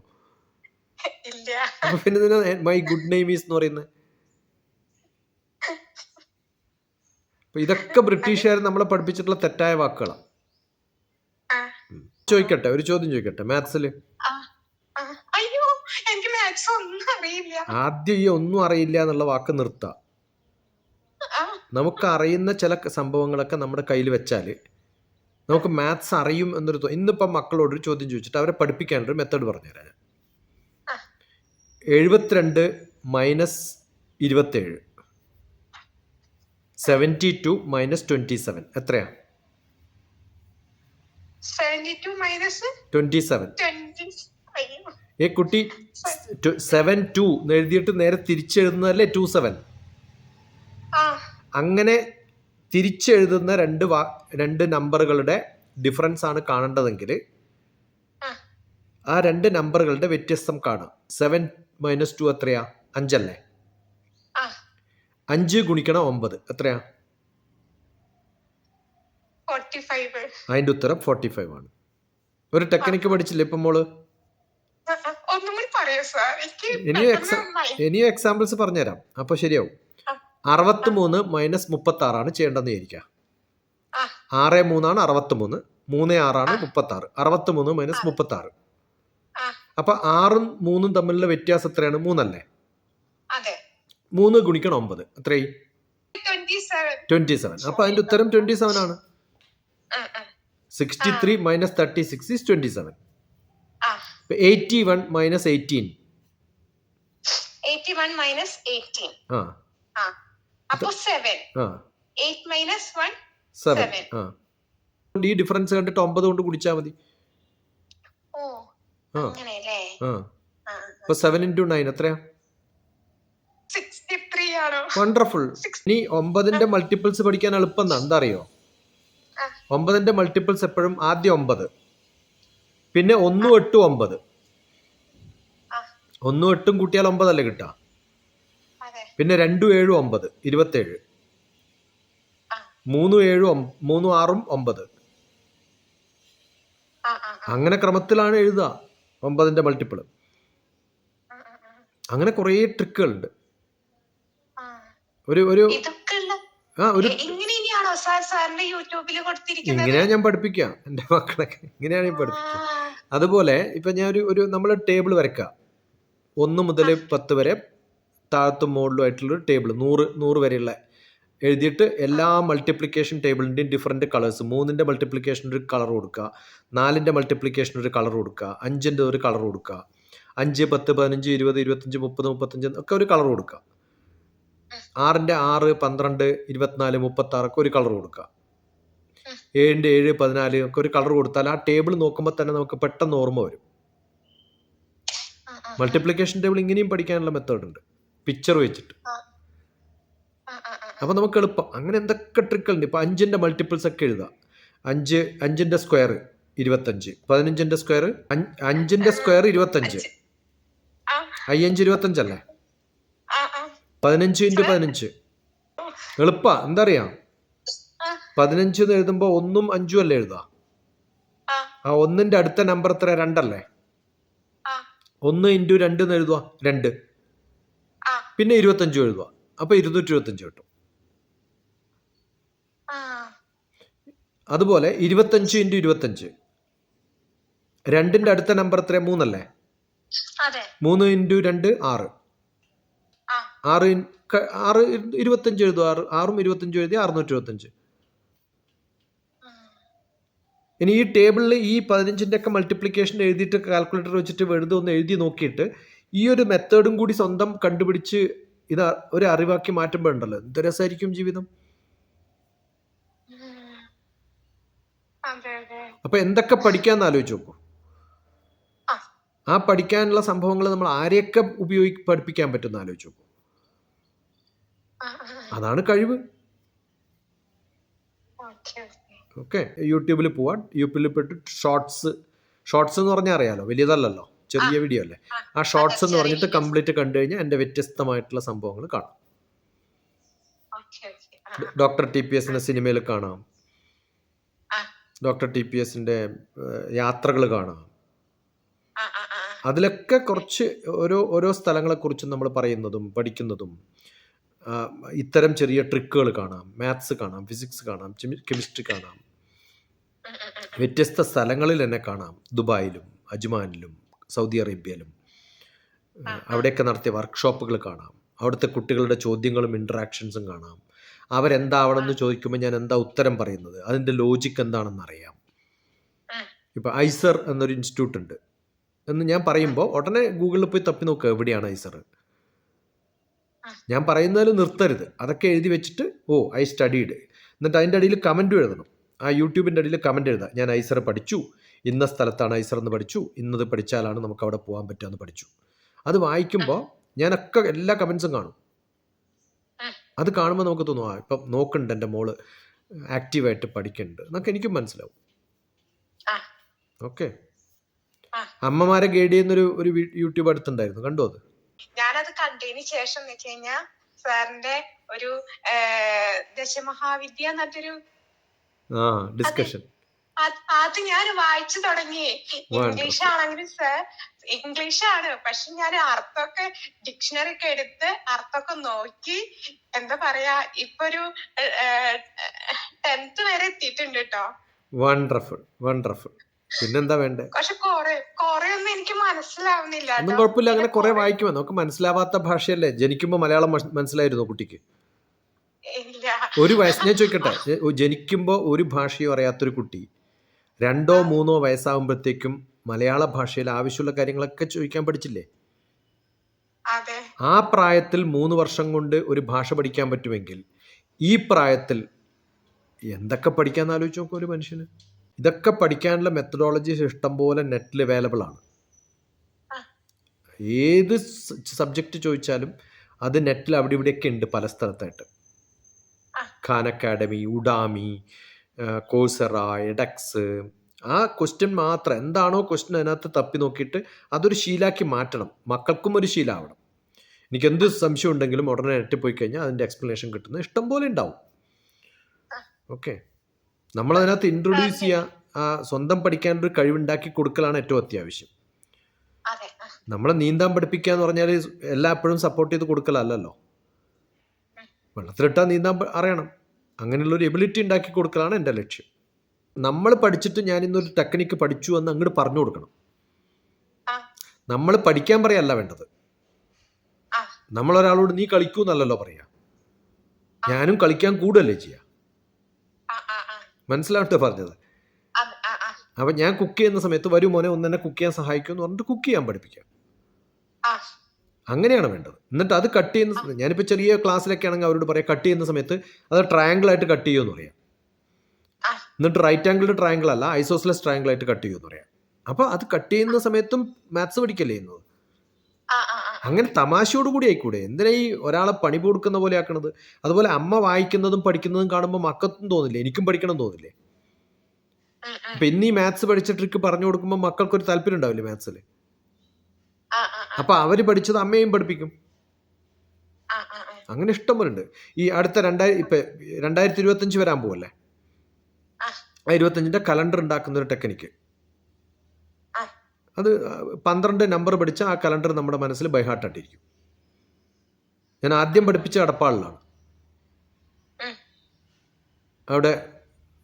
ഇല്ല. അപ്പൊ പിന്നെ മൈ ഗുഡ് നെയിം ഈസ് എന്ന് പറയുന്നത് ഇതൊക്കെ ബ്രിട്ടീഷുകാർ നമ്മളെ പഠിപ്പിച്ചിട്ടുള്ള തെറ്റായ വാക്കുകളാണ് ചോദിക്കട്ടെ ഒരു ചോദ്യം ചോദിക്കട്ടെ മാത്സിൽ ആ ആ. അയ്യോ എനിക്ക് മാത്സ് ഒന്നും അറിയില്ല. ആദ്യം ഈ ഒന്നും അറിയില്ല എന്നുള്ള വാക്ക് നിർത്താം. നമുക്ക് അറിയുന്ന ചില സംഭവങ്ങളൊക്കെ നമ്മുടെ കയ്യിൽ വെച്ചാൽ നമുക്ക് മാത്സ് അറിയും എന്നൊരു ഇന്നിപ്പം മക്കളോട് ഒരു ചോദ്യം ചോദിച്ചിട്ട് അവരെ പഠിപ്പിക്കാനൊരു മെത്തേഡ് പറഞ്ഞുതരാം. ഞാൻ. എഴുപത്തിരണ്ട് മൈനസ് ഇരുപത്തേഴ് seventy two minus twenty seven എത്രയാ? Seventy two minus twenty seven ഏ കുട്ടി സെവൻ ടു എഴുതിയിട്ട് നേരെ തിരിച്ചെഴുതുന്നതല്ലേ ടു സെവൻ അങ്ങനെ തിരിച്ചെഴുതുന്ന രണ്ട് വാ രണ്ട് നമ്പറുകളുടെ ഡിഫറൻസ് ആണ് കാണേണ്ടതെങ്കിൽ ആ. രണ്ട് നമ്പറുകളുടെ വ്യത്യസ്തം കാണും. സെവൻ മൈനസ് ടു എത്രയാ? അഞ്ചല്ലേ? അഞ്ച് ഗുണിക്കണം ഒമ്പത് എത്രയാ? അതിന്റെ ഉത്തരം ഫോർട്ടി ഫൈവ് ആണ്. ഒരു ടെക്നിക്ക് പഠിച്ചില്ലേ ഇപ്പൊ മോൾ? ഇനിയും എക്സാമ്പിൾസ് പറഞ്ഞുതരാം. അപ്പൊ ശരിയാവും. അറുപത്തി മൂന്ന് മൈനസ് മുപ്പത്തി ആറാണ് ചെയ്യേണ്ടതെന്ന് വിചാരിക്കുക. ആറ് മൂന്നാണ് അറുപത്തി മൂന്ന് മൂന്ന് ആറാണ് മുപ്പത്തി ആറ് അറുപത്തി മൂന്ന് മൈനസ് മുപ്പത്തി ആറ് അപ്പൊ ആറും മൂന്നും തമ്മിലുള്ള വ്യത്യാസം എത്രയാണ്? മൂന്നല്ലേ? മൂന്ന് ഗുണിക്കണം ഒമ്പത്. അത്രയും ട്വന്റി സെവൻ അപ്പൊ അതിന്റെ ഉത്തരം ട്വന്റി സെവൻ ആണ് sixty three minus thirty six is twenty seven eighty one minus eighteen eighty one minus eighteen ആ. അപ്പൊ സെവൻ ആ. എയ്റ്റ് മൈനസ് വൺ സെവൻ ഈ ഡിഫറൻസ് കണ്ടിട്ട് ഒമ്പത് കൊണ്ട് കുടിച്ചാൽ മതി. അപ്പൊ സെവൻ നയൻ എത്രയാ? വണ്ടർഫുൾ. ഇനി ഒമ്പതിന്റെ മൾട്ടിപ്പിൾസ് പഠിക്കാൻ എളുപ്പം എന്താറിയോ? എന്താ അറിയോ. ഒമ്പതിന്റെ മൾട്ടിപ്പിൾസ് എപ്പോഴും ആദ്യം ഒമ്പത്. പിന്നെ ഒന്നും എട്ടും ഒമ്പത്. ഒന്നും എട്ടും കൂട്ടിയാൽ ഒമ്പതല്ലേ കിട്ടുക അതെ പിന്നെ രണ്ടും ഏഴും ഒമ്പത് ഇരുപത്തേഴ്. മൂന്നും ഏഴും മൂന്നും ആറും ഒമ്പത്. അങ്ങനെ ക്രമത്തിലാണ് എഴുതുക ഒമ്പതിന്റെ മൾട്ടിപ്പിൾ ആ. അങ്ങനെ കുറേ ട്രിക്കുകളുണ്ട്. ഒരു ഒരു ആ ഒരു ഇങ്ങനെയാണ് ഞാൻ പഠിപ്പിക്കുക എന്റെ മക്കളൊക്കെ. ഇങ്ങനെയാണ് ഞാൻ പഠിപ്പിക്കുക അതുപോലെ ഇപ്പൊ ഞാൻ ഒരു ഒരു നമ്മൾ ടേബിൾ വരക്ക ഒന്ന് മുതൽ പത്ത് വരെ താഴത്തും മുകളിലും ആയിട്ടുള്ളൊരു ടേബിൾ നൂറ് നൂറ് വരെയുള്ള. എഴുതിയിട്ട് എല്ലാ മൾട്ടിപ്ലിക്കേഷൻ ടേബിളിന്റെയും ഡിഫറെന്റ് കളേഴ്സ് മൂന്നിന്റെ മൾട്ടിപ്ലിക്കേഷൻ ഒരു കളർ കൊടുക്കുക. നാലിന്റെ മൾട്ടിപ്ലിക്കേഷൻ ഒരു കളർ കൊടുക്കുക. അഞ്ചിന്റെ ഒരു കളർ കൊടുക്കുക. അഞ്ച് പത്ത് പതിനഞ്ച് ഇരുപത് ഇരുപത്തഞ്ച് മുപ്പത് മുപ്പത്തഞ്ച് ഒക്കെ ഒരു കളർ കൊടുക്കുക. ആറിന്റെ ആറ് പന്ത്രണ്ട് ഇരുപത്തിനാല് മുപ്പത്താറൊക്കെ ഒരു കളർ കൊടുക്കുക. ഏഴിന്റെ ഏഴ് പതിനാല് ഒക്കെ ഒരു കളർ കൊടുത്താൽ ആ ടേബിൾ നോക്കുമ്പോൾ തന്നെ നമുക്ക് പെട്ടെന്ന് ഓർമ്മ വരും. മൾട്ടിപ്ലിക്കേഷൻ ടേബിൾ ഇങ്ങനെയും പഠിക്കാനുള്ള മെത്തേഡ് ഉണ്ട്. പിക്ചർ വെച്ചിട്ട്. അപ്പോൾ നമുക്ക് എളുപ്പം. അങ്ങനെ എന്തൊക്കെ ട്രിക്കുണ്ട് ഇപ്പോൾ അഞ്ചിന്റെ മൾട്ടിപ്പിൾസ് ഒക്കെ എഴുതുക അഞ്ച് അഞ്ചിന്റെ സ്ക്വയർ ഇരുപത്തഞ്ച്. പതിനഞ്ചിന്റെ സ്ക്വയർ അഞ്ചിന്റെ സ്ക്വയർ ഇരുപത്തഞ്ച്. അയ്യഞ്ച് ഇരുപത്തഞ്ചല്ലേ. പതിനഞ്ച് ഇന്റു പതിനഞ്ച്. എളുപ്പാ. എന്താ അറിയാം ആ, പതിനഞ്ച് എന്ന് എഴുതുമ്പോൾ ഒന്നും അഞ്ചും അല്ലേ എഴുതാ? ആ, ഒന്നിന്റെ അടുത്ത നമ്പർ എത്ര രണ്ടല്ലേ? ഒന്ന് ഇന്റു രണ്ട് എന്ന് എഴുതുക രണ്ട്. പിന്നെ ഇരുപത്തഞ്ചും എഴുതുക അപ്പോൾ ഇരുന്നൂറ്റി ഇരുപത്തഞ്ച് കിട്ടും. അതുപോലെ ഇരുപത്തഞ്ച് ഇന്റു ഇരുപത്തഞ്ച്. രണ്ടിന്റെ അടുത്ത നമ്പർ എത്ര മൂന്നല്ലേ? മൂന്ന് ഇന്റു രണ്ട് ആറ്. ആറ് ആറ് ഇരു- ഇരുപത്തഞ്ച് എഴുതുക. ആറ് ആറും ഇരുപത്തഞ്ചും എഴുതി അറുന്നൂറ്റി ഇരുപത്തഞ്ച് ഇനി ഈ ടേബിളിൽ ഈ പതിനഞ്ചിന്റെ ഒക്കെ മൾട്ടിപ്ലിക്കേഷൻ എഴുതിയിട്ട് കാൽക്കുലേറ്റർ വെച്ചിട്ട് വെറുതെ ഒന്ന് എഴുതി നോക്കിയിട്ട് ഈ ഒരു മെത്തേഡും കൂടി സ്വന്തം കണ്ടുപിടിച്ച് ഇത് ഒരു അറിവാക്കി മാറ്റുമ്പോൾ ഉണ്ടല്ലോ. എന്ത് രസമായിരിക്കും ജീവിതം? അപ്പോൾ എന്തൊക്കെ പഠിക്കാൻ ആലോചിച്ച് നോക്കൂ. ആ. പഠിക്കാനുള്ള സംഭവങ്ങൾ നമ്മൾ ആരെയൊക്കെ ഉപയോഗി പഠിപ്പിക്കാൻ പറ്റുന്ന ആലോചിച്ച് നോക്കൂ. അതാണ് കഴിവ്. ഓക്കെ യൂട്യൂബിൽ പോവാൻ യൂട്യൂബിൽ പോയിട്ട് ഷോർട്സ് ഷോർട്സ് എന്ന് പറഞ്ഞാൽ അറിയാലോ? വലിയതല്ലല്ലോ. ചെറിയ വീഡിയോ അല്ലേ? ആ, ഷോർട്സ് എന്ന് പറഞ്ഞിട്ട് കംപ്ലീറ്റ് കണ്ടു കഴിഞ്ഞാൽ എന്റെ വ്യത്യസ്തമായിട്ടുള്ള സംഭവങ്ങൾ കാണാം. ഡോക്ടർ ടി പി എസിന്റെ സിനിമയിൽ കാണാം. ഡോക്ടർ ടി പി എസിന്റെ യാത്രകൾ കാണാം. അതിലൊക്കെ കുറച്ച് ഓരോ ഓരോ സ്ഥലങ്ങളെ കുറിച്ചും നമ്മൾ പറയുന്നതും പഠിക്കുന്നതും ഇത്തരം ചെറിയ ട്രിക്കുകൾ കാണാം. മാത്സ് കാണാം ഫിസിക്സ് കാണാം കെമിസ്ട്രി കാണാം. വ്യത്യസ്ത സ്ഥലങ്ങളിൽ തന്നെ കാണാം. ദുബായിലും അജ്മാനിലും. സൗദി അറേബ്യയിലും. അവിടെയൊക്കെ നടത്തിയ വർക്ക്ഷോപ്പുകൾ കാണാം. അവിടുത്തെ കുട്ടികളുടെ ചോദ്യങ്ങളും ഇൻട്രാക്ഷൻസും കാണാം. അവരെന്താവണമെന്ന് ചോദിക്കുമ്പോൾ ഞാൻ എന്താ ഉത്തരം പറയുന്നത്? അതിന്റെ ലോജിക്ക് എന്താണെന്ന് അറിയാം. ഇപ്പം ഐസർ എന്നൊരു ഇൻസ്റ്റിറ്റ്യൂട്ട് ഉണ്ട്. എന്ന് ഞാൻ പറയുമ്പോൾ ഉടനെ ഗൂഗിളിൽ പോയി തപ്പി നോക്കുക എവിടെയാണ് ഐസർ. ഞാൻ പറയുന്നതിൽ നിർത്തരുത്. അതൊക്കെ എഴുതി വെച്ചിട്ട് ഓ ഐ സ്റ്റഡീഡ്. എന്നിട്ട് അതിന്റെ അടിയിൽ കമന്റും എഴുതണം. ആ യൂട്യൂബിന്റെ അടിയിൽ കമന്റ് എഴുതാം. ഞാൻ ഐസർ പഠിച്ചു. ഇന്ന സ്ഥലത്താണ് ഐസർ എന്ന് പഠിച്ചു ഇന്നത് പഠിച്ചാലാണ് നമുക്ക് അവിടെ പോകാൻ പറ്റുക എന്ന് പഠിച്ചു. അത് വായിക്കുമ്പോൾ ഞാനൊക്കെ എല്ലാ കമൻസും കാണും. അത് കാണുമ്പോൾ നമുക്ക് തോന്നും ആ ഇപ്പം നോക്കുന്നുണ്ട് എന്റെ മോൾ ആക്റ്റീവായിട്ട് പഠിക്കുന്നുണ്ട് എന്നൊക്കെ എനിക്കും മനസ്സിലാവും. ഓക്കെ. അമ്മമാരെ ഗൈഡ് ചെയ്യുന്നൊരു ഒരു യൂട്യൂബ് അടുത്തുണ്ടായിരുന്നു. കണ്ടു അത്? ഞാനത് കണ്ടതിന് ശേഷം എന്ന് വെച്ച് കഴിഞ്ഞാൽ സാറിന്റെ ഒരു ദശമഹാവിദ്യ എന്നിട്ടൊരു ആ ഡിസ്കഷൻ അത് ഞാൻ വായിച്ചു തുടങ്ങി. ഇംഗ്ലീഷ് ആണെങ്കിലും സർ ഇംഗ്ലീഷ് ആണ് പക്ഷെ ഞാൻ അർത്ഥമൊക്കെ ഡിക്ഷണറി ഒക്കെ എടുത്ത് അർത്ഥമൊക്കെ നോക്കി. എന്താ പറയാ ഇപ്പൊ ഒരു ടെൻത്ത് വരെ എത്തിയിട്ടുണ്ട് കേട്ടോ വണ്ടർഫുൾ വണ്ടർഫുൾ പിന്നെന്താ വേണ്ടേ? പക്ഷെ കൊറേ കൊറേ ഒന്നും എനിക്ക് മനസ്സിലാവുന്നില്ല ഒന്നും കുഴപ്പമില്ല അങ്ങനെ കുറെ വായിക്കുമോ നമുക്ക് മനസ്സിലാവാത്ത ഭാഷയല്ലേ? ജനിക്കുമ്പോ മലയാളം മനസ്സിലായിരുന്നു കുട്ടിക്ക്? ഒരു വയസ്സ് ഞാൻ ചോദിക്കട്ടെ. ജനിക്കുമ്പോ ഒരു ഭാഷയും അറിയാത്തൊരു കുട്ടി രണ്ടോ മൂന്നോ വയസ്സാകുമ്പോഴത്തേക്കും മലയാള ഭാഷയിൽ ആവശ്യമുള്ള കാര്യങ്ങളൊക്കെ ചോദിക്കാൻ പഠിച്ചില്ലേ? ആ പ്രായത്തിൽ മൂന്ന് വർഷം കൊണ്ട് ഒരു ഭാഷ പഠിക്കാൻ പറ്റുമെങ്കിൽ ഈ പ്രായത്തിൽ എന്തൊക്കെ പഠിക്കാൻ ആലോചിച്ച് നോക്കും ഒരു മനുഷ്യന്. ഇതൊക്കെ പഠിക്കാനുള്ള മെത്തഡോളജി ഇഷ്ടം പോലെ നെറ്റിൽ അവൈലബിൾ ആണ്. ഏത് സബ്ജക്റ്റ് ചോദിച്ചാലും അത് നെറ്റിൽ അവിടെ ഇവിടെയൊക്കെ ഉണ്ട് പല സ്ഥലത്തായിട്ട്. Khan Academy Udemy Coursera edX ആ ക്വസ്റ്റ്യൻ മാത്രം എന്താണോ ക്വസ്റ്റ്യൻ അതിനകത്ത് തപ്പി നോക്കിയിട്ട് അതൊരു ശീലാക്കി മാറ്റണം. മക്കൾക്കും ഒരു ശീലാവണം. എനിക്ക് എന്ത് സംശയം ഉണ്ടെങ്കിലും ഉടനെ നെറ്റിൽ പോയി കഴിഞ്ഞാൽ അതിന്റെ എക്സ്പ്ലനേഷൻ കിട്ടുന്നത് ഇഷ്ടം പോലെ ഉണ്ടാവും. ഓക്കെ നമ്മളതിനകത്ത് ഇൻട്രൊഡ്യൂസ് ചെയ്യുക ആ സ്വന്തം പഠിക്കാനൊരു കഴിവുണ്ടാക്കി കൊടുക്കലാണ് ഏറ്റവും അത്യാവശ്യം. നമ്മളെ നീന്താൻ പഠിപ്പിക്കുക എന്ന് പറഞ്ഞാൽ എല്ലായ്പ്പോഴും സപ്പോർട്ട് ചെയ്ത് കൊടുക്കലല്ലോ വെള്ളത്തിലിട്ടാൽ നീന്താൻ അറിയണം. അങ്ങനെയുള്ള ഒരു എബിലിറ്റി ഉണ്ടാക്കി കൊടുക്കലാണ് എന്റെ ലക്ഷ്യം. നമ്മൾ പഠിച്ചിട്ട് ഞാൻ ഇന്നൊരു ടെക്നിക്ക് പഠിച്ചു എന്ന് അങ്ങോട്ട് പറഞ്ഞു കൊടുക്കണം. നമ്മൾ പഠിക്കാൻ പറയല്ല വേണ്ടത്. ആ. നമ്മളൊരാളോട് നീ കളിക്കൂ എന്നല്ലല്ലോ പറയാ. ഞാനും കളിക്കാൻ കൂടല്ലേ ചെയ്യാ. മനസ്സിലാവട്ടെ പറഞ്ഞത്? അപ്പൊ ഞാൻ കുക്ക് ചെയ്യുന്ന സമയത്ത് വരും മോനെ ഒന്ന് എന്നെ കുക്ക് ചെയ്യാൻ സഹായിക്കും എന്ന് പറഞ്ഞിട്ട് കുക്ക് ചെയ്യാൻ പഠിപ്പിക്കാം. അങ്ങനെയാണ് വേണ്ടത്. എന്നിട്ട് അത് കട്ട് ചെയ്യുന്ന സമയത്ത് ഞാനിപ്പോൾ ചെറിയ ക്ലാസ്സിലൊക്കെ ആണെങ്കിൽ അവരോട് പറയാം കട്ട് ചെയ്യുന്ന സമയത്ത് അത് ട്രയാങ്കിൾ ആയിട്ട് കട്ട് ചെയ്യുമെന്ന് പറയാം. എന്നിട്ട് റൈറ്റ് ആംഗിൾഡ് ട്രയാങ്കിൾ അല്ല ഐസോസ്ലെസ് ട്രയാങ്കിൾ ആയിട്ട് കട്ട് ചെയ്യുമെന്ന് പറയാം. അപ്പോൾ അത് കട്ട് ചെയ്യുന്ന സമയത്തും മാത്സ് പഠിക്കല്ലേ ചെയ്യുന്നത് ആ അങ്ങനെ തമാശയോട് കൂടി ആയിക്കൂടെ? എന്തിനാ ഈ ഒരാളെ പണി കൊടുക്കുന്ന പോലെ ആക്കണത്? അതുപോലെ അമ്മ വായിക്കുന്നതും പഠിക്കുന്നതും കാണുമ്പോൾ മക്കൾക്കും തോന്നില്ലേ? എനിക്കും പഠിക്കണം തോന്നില്ലേ? ഇപ്പൊ ഇന്നീ മാത്സ് പഠിച്ച ട്രിക്ക് പറഞ്ഞു കൊടുക്കുമ്പോൾ മക്കൾക്കൊരു താല്പര്യം ഉണ്ടാവില്ലേ മാത്സിൽ അപ്പൊ അവർ പഠിച്ചത് അമ്മയും പഠിപ്പിക്കും. അങ്ങനെ ഇഷ്ടം പോലെ ഉണ്ട് ഈ അടുത്ത രണ്ടായിരം ഇപ്പൊ രണ്ടായിരത്തി ഇരുപത്തഞ്ച് വരാൻ പോവല്ലേ ആ. ഇരുപത്തഞ്ചിന്റെ കലണ്ടർ ഉണ്ടാക്കുന്ന ഒരു ടെക്നിക്ക്. അത് പന്ത്രണ്ട് നമ്പർ പഠിച്ച ആ കലണ്ടർ നമ്മുടെ മനസ്സിൽ ബൈഹാർട്ടായിട്ടിരിക്കും ഞാൻ ആദ്യം പഠിപ്പിച്ച അടപ്പാളിലാണ് അവിടെ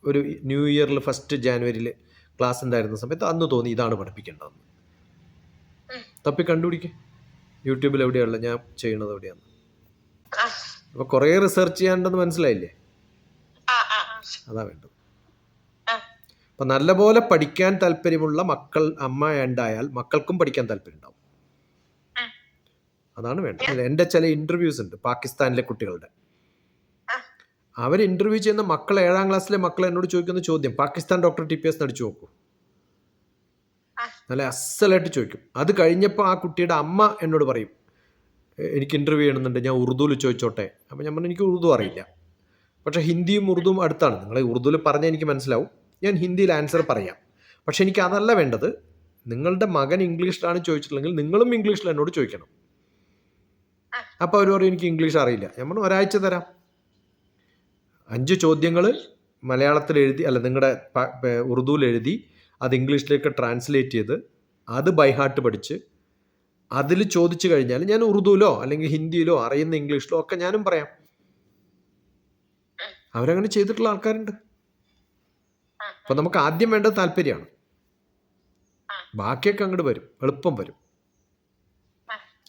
ഒരു ന്യൂ ഇയറിൽ ഫസ്റ്റ് ജാനുവരിയിൽ ക്ലാസ് ഉണ്ടായിരുന്ന സമയത്ത് അന്ന് തോന്നി ഇതാണ് പഠിപ്പിക്കേണ്ടതെന്ന്. തപ്പി കണ്ടുപിടിക്കുക യൂട്യൂബിൽ എവിടെയാണല്ലോ ഞാൻ ചെയ്യണത് എവിടെയാണ് അപ്പൊ കൊറേ റിസർച്ച് ചെയ്യാണ്ടെന്ന് മനസ്സിലായില്ലേ. അതാ വേണ്ടത്. അപ്പൊ നല്ലപോലെ പഠിക്കാൻ താല്പര്യമുള്ള മക്കൾ അമ്മ ഉണ്ടായാൽ മക്കൾക്കും പഠിക്കാൻ താല്പര്യം ഉണ്ടാവും. അതാണ് വേണ്ടത്. എന്റെ ചില ഇന്റർവ്യൂസ് ഉണ്ട് പാകിസ്ഥാനിലെ കുട്ടികളുടെ. അവർ ഇന്റർവ്യൂ ചെയ്യുന്ന മക്കൾ ഏഴാം ക്ലാസ്സിലെ മക്കൾ എന്നോട് ചോദിക്കുന്ന ചോദ്യം Pakistan doctor T P S അടിച്ചു നോക്കൂ. നല്ല അസലായിട്ട് ചോദിക്കും. അത് കഴിഞ്ഞപ്പോൾ ആ കുട്ടിയുടെ അമ്മ എന്നോട് പറയും എനിക്ക് ഇന്റർവ്യൂ ചെയ്യണമെന്നുണ്ട് ഞാൻ ഉറുദുവിൽ ചോദിച്ചോട്ടെ? അപ്പം ഞാൻ പറഞ്ഞു എനിക്ക് ഉറുദു അറിയില്ല. പക്ഷേ ഹിന്ദിയും ഉറുദുവും അടുത്താണ്. നിങ്ങൾ ഉറുദുവിൽ പറഞ്ഞാൽ എനിക്ക് മനസ്സിലാവും. ഞാൻ ഹിന്ദിയിൽ ആൻസർ പറയാം. പക്ഷേ എനിക്ക് അതല്ല വേണ്ടത്. നിങ്ങളുടെ മകൻ ഇംഗ്ലീഷിലാണ് ചോദിച്ചിട്ടുണ്ടെങ്കിൽ നിങ്ങളും ഇംഗ്ലീഷിൽ എന്നോട് ചോദിക്കണം. അപ്പോൾ അവർ പറയും എനിക്ക് ഇംഗ്ലീഷ് അറിയില്ല. ഞാൻ പറഞ്ഞു ഒരാഴ്ച തരാം. അഞ്ച് ചോദ്യങ്ങൾ മലയാളത്തിൽ എഴുതി അല്ല നിങ്ങളുടെ ഉറുദുവിൽ എഴുതി അത് ഇംഗ്ലീഷിലേക്ക് ട്രാൻസ്ലേറ്റ് ചെയ്ത് അത് ബൈഹാർട്ട് പഠിച്ച് അതിൽ ചോദിച്ചു കഴിഞ്ഞാൽ ഞാൻ ഉറുദുവിലോ അല്ലെങ്കിൽ ഹിന്ദിയിലോ അറിയുന്ന ഇംഗ്ലീഷിലോ ഒക്കെ ഞാനും പറയാം അവരങ്ങനെ ചെയ്തിട്ടുള്ള ആൾക്കാരുണ്ട് അപ്പൊ നമുക്ക് ആദ്യം വേണ്ട താല്പര്യമാണ്. ബാക്കിയൊക്കെ അങ്ങോട്ട് വരും എളുപ്പം വരും.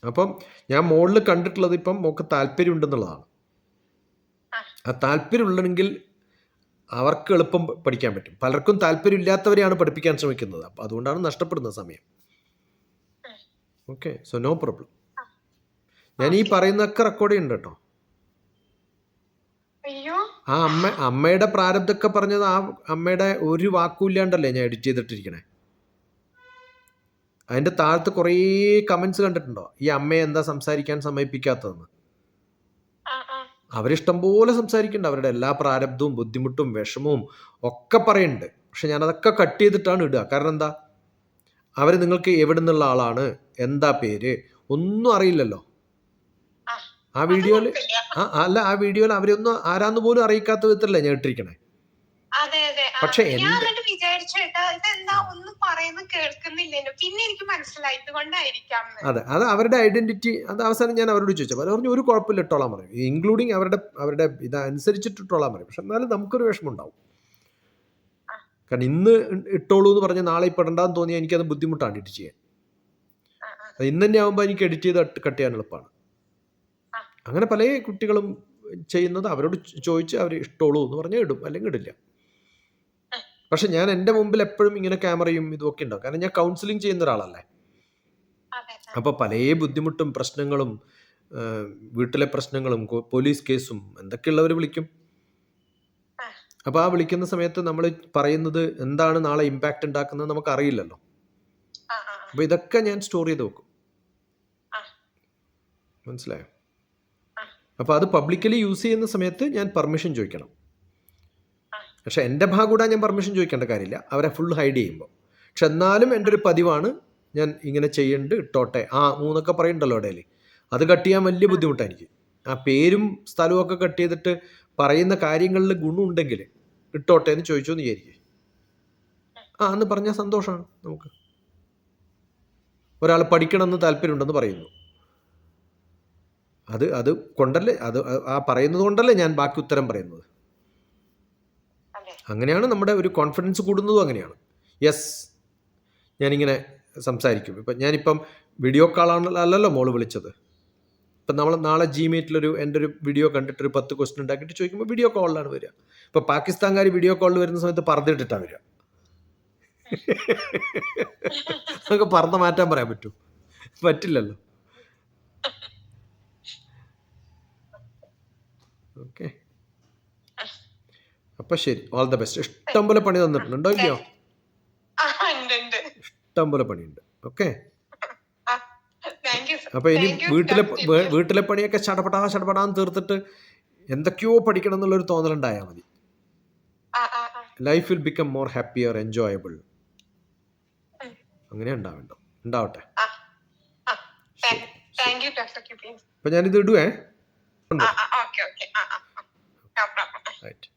അപ്പം ഞാൻ മുകളിൽ കണ്ടിട്ടുള്ളത് ഇപ്പം മോക്ക് താല്പര്യം ഉണ്ടെന്നുള്ളതാണ് ആ. താല്പര്യം താല്പര്യമുള്ളെങ്കിൽ അവർക്ക് എളുപ്പം പഠിക്കാൻ പറ്റും. പലർക്കും താല്പര്യമില്ലാത്തവരെയാണ് പഠിപ്പിക്കാൻ ശ്രമിക്കുന്നത്. അപ്പം അതുകൊണ്ടാണ് നഷ്ടപ്പെടുന്ന സമയം. ഓക്കെ. So no problem. ഞാൻ ഈ പറയുന്നൊക്കെ റെക്കോർഡ് ചെയ്യുന്നുണ്ട് കേട്ടോ. ആ അമ്മ അമ്മയുടെ പ്രാരബ്ധമൊക്കെ പറഞ്ഞത് ആ അമ്മയുടെ ഒരു വാക്കും ഇല്ലാണ്ടല്ലേ ഞാൻ എഡിറ്റ് ചെയ്തിട്ടിരിക്കണേ? അതിന്റെ താഴത്ത് കുറേ കമൻസ് കണ്ടിട്ടുണ്ടോ? ഈ അമ്മയെ എന്താ സംസാരിക്കാൻ സമ്മതിപ്പിക്കാത്തതെന്ന് അവരിഷ്ടം പോലെ സംസാരിക്കുന്നുണ്ട്. അവരുടെ എല്ലാ പ്രാരബ്ധവും ബുദ്ധിമുട്ടും വിഷമവും ഒക്കെ പറയുന്നുണ്ട്. പക്ഷെ ഞാനതൊക്കെ കട്ട് ചെയ്തിട്ടാണ് ഇടുക. കാരണം എന്താ? അവർ നിങ്ങൾക്ക് എവിടെ നിന്നുള്ള ആളാണ്? എന്താ പേര്? ഒന്നും അറിയില്ലല്ലോ. ആ. വീഡിയോയിൽ ആ അല്ല ആ വീഡിയോയിൽ അവരൊന്നും ആരാന്ന് പോലും അറിയിക്കാത്ത വിധത്തിലല്ലേ ഞാൻ ഇട്ടിരിക്കണേ? പക്ഷെ എന്റെ- കേട്ടോ ഇതെന്താ? ഒന്നും പറയുന്നത് കേൾക്കുന്നില്ലല്ലോ. പിന്നെ എനിക്ക് മനസ്സിലായി ഇതുകൊണ്ടായിരിക്കാം. അതെ അത് അവരുടെ ഐഡന്റിറ്റി അത് അവസാനം ഞാൻ അവരോട് ചോദിച്ചു. അവർ പറഞ്ഞു ഒരു കുഴപ്പമില്ല ഇട്ടോളാൻ പറയും. ഇൻക്ലൂഡിങ് അവരുടെ അവരുടെ ഇതനുസരിച്ചിട്ട് ഇട്ടോളാൻ പറയും. പക്ഷെ എന്നാലും നമുക്കൊരു വിഷമം ഉണ്ടാവും കാരണം ഇന്ന് ഇട്ടോളൂ എന്ന് പറഞ്ഞ് നാളെ ഇപ്പെടണ്ടെന്ന് തോന്നിയാൽ എനിക്കത് ബുദ്ധിമുട്ടാണ് എഡിറ്റ് ചെയ്യാൻ. അത് ഇന്ന് തന്നെ ആകുമ്പോൾ എനിക്ക് എഡിറ്റ് ചെയ്ത് കട്ട് ചെയ്യാൻ എളുപ്പമാണ് അങ്ങനെ പല കുട്ടികളും ചെയ്യുന്നത് അവരോട് ചോദിച്ച് അവർ ഇഷ്ടമുള്ളൂ എന്ന് പറഞ്ഞാൽ ഇടും അല്ലെങ്കിൽ ഇടില്ല. പക്ഷെ ഞാൻ എന്റെ മുമ്പിൽ എപ്പോഴും ഇങ്ങനെ ക്യാമറയും ഇതൊക്കെ ഉണ്ടാവും കാരണം ഞാൻ കൗൺസിലിംഗ് ചെയ്യുന്ന ഒരാളല്ലേ. അപ്പോൾ പല ബുദ്ധിമുട്ടും പ്രശ്നങ്ങളും വീട്ടിലെ പ്രശ്നങ്ങളും പോലീസ് കേസും എന്തൊക്കെയുള്ളവർ വിളിക്കും അപ്പൊ അപ്പോൾ ആ വിളിക്കുന്ന സമയത്ത് നമ്മൾ പറയുന്നത് എന്താണ് നാളെ ഇമ്പാക്റ്റ് ഉണ്ടാക്കുന്നത് നമുക്ക് അറിയില്ലല്ലോ. അപ്പോൾ ഇതൊക്കെ ഞാൻ സ്റ്റോർ ചെയ്ത് വെക്കും. മനസ്സിലായോ അപ്പൊ അപ്പോൾ അത് പബ്ലിക്കലി യൂസ് ചെയ്യുന്ന സമയത്ത് ഞാൻ പെർമിഷൻ ചോദിക്കണം. പക്ഷെ എന്റെ ഭാഗം ഞാൻ പെർമിഷൻ ചോദിക്കേണ്ട കാര്യമില്ല. അവരെ ഫുൾ ഹൈഡ് ചെയ്യുമ്പോൾ പക്ഷെ എന്നാലും എന്റെ ഒരു പതിവാണ് ഞാൻ ഇങ്ങനെ ചെയ്യണ്ട് ഇട്ടോട്ടെ. ആ മൂന്നൊക്കെ പറയുന്നുണ്ടല്ലോ ഇടയിൽ അത് കട്ട് ചെയ്യാൻ വലിയ ബുദ്ധിമുട്ടായിരിക്കും. ആ പേരും സ്ഥലവും ഒക്കെ കട്ട് ചെയ്തിട്ട് പറയുന്ന കാര്യങ്ങളിൽ ഗുണമുണ്ടെങ്കിൽ ഇട്ടോട്ടെ എന്ന് ചോദിച്ചു എന്ന് വിചാരിക്കും. ആ എന്ന് പറഞ്ഞാൽ സന്തോഷമാണ് നമുക്ക്. ഒരാൾ പഠിക്കണമെന്ന് താല്പര്യമുണ്ടെന്ന് പറയുന്നു. അത് അത് കൊണ്ടല്ലേ അത് ആ പറയുന്നത് കൊണ്ടല്ലേ ഞാൻ ബാക്കി ഉത്തരം പറയുന്നത്. അങ്ങനെയാണ് നമ്മുടെ ഒരു കോൺഫിഡൻസ് കൂടുന്നതും അങ്ങനെയാണ്. യെസ് ഞാനിങ്ങനെ സംസാരിക്കും. ഇപ്പം ഞാനിപ്പം വീഡിയോ കോളാണ് അല്ലല്ലോ മോൾ വിളിച്ചത്. ഇപ്പം നമ്മൾ നാളെ ജിമീറ്റിലൊരു എന്റെ ഒരു വീഡിയോ കണ്ടിട്ട് ഒരു പത്ത് ക്വസ്റ്റൻ ഉണ്ടാക്കിയിട്ട് ചോദിക്കുമ്പോൾ വീഡിയോ കോളിലാണ് വരിക. ഇപ്പോൾ പാകിസ്ഥാൻകാർ വീഡിയോ കോളിൽ വരുന്ന സമയത്ത് പറന്നിട്ടിട്ടാണ് വരിക. നമുക്ക് പറന്ന് മാറ്റാൻ പറയാൻ പറ്റൂ. പറ്റില്ലല്ലോ ഓക്കെ അപ്പൊ ശരി. ഓൾ ദ ബെസ്റ്റ് ഇഷ്ടം പോലെ പണി തന്നിട്ടുണ്ടോ. ഇല്ലയോ? ഇഷ്ടം പോലെ പണിയുണ്ട്. ഓക്കെ അപ്പൊ ഇനി വീട്ടിലെ വീട്ടിലെ പണിയൊക്കെ ചടപടാ ചടപടാന്ന് തീർത്തിട്ട് എന്തൊക്കെയോ പഠിക്കണം എന്നുള്ളൊരു തോന്നലുണ്ടായാൽ മതി life will become more happier enjoyable. അങ്ങനെ ഉണ്ടാവണ്ടോ? ഉണ്ടാവട്ടെ. അപ്പൊ ഞാനിത് ഇടുവേ. റൈറ്റ്